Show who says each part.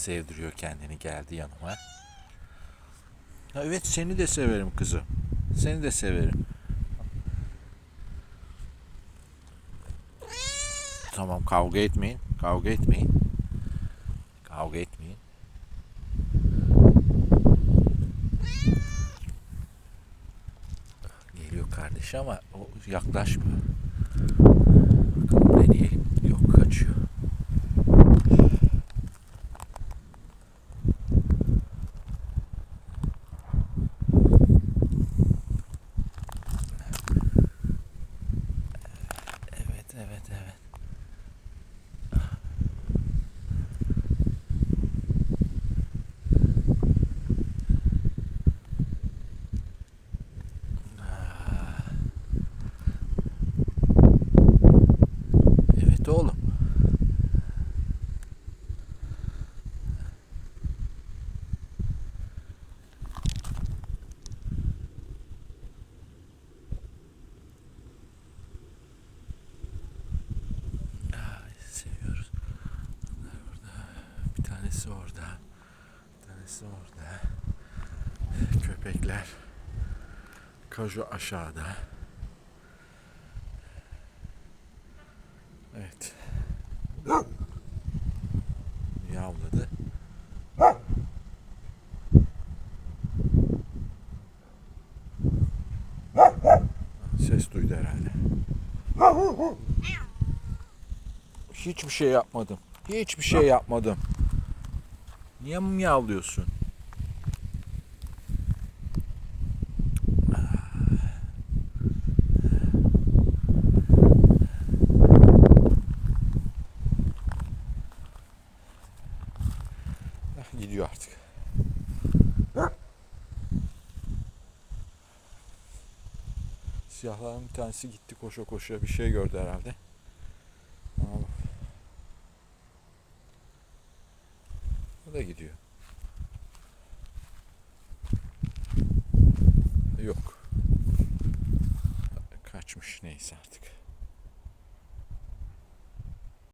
Speaker 1: sevdiriyor kendini geldi yanıma. Ha, evet seni de severim kızım. Seni de severim. Tamam kavga etmeyin. Kavga etmeyin. Kavga etmeyin. Geliyor kardeşi ama o yaklaşmıyor. Bakalım deneyelim. Yok kaçıyor. Evet, evet, evet. Evet oğlum. Seviyoruz. Bir tanesi orada. Tanesi orada. Köpekler. Kaju aşağıda. Evet. Yavladı. Ses duydu herhalde. Hiçbir şey yapmadım. Hiçbir şey yapmadım. Niye miyavlıyorsun? Gidiyor artık. Siyahların bir tanesi gitti koşa koşa bir şey gördü herhalde. O da gidiyor. Yok. Kaçmış neyse artık.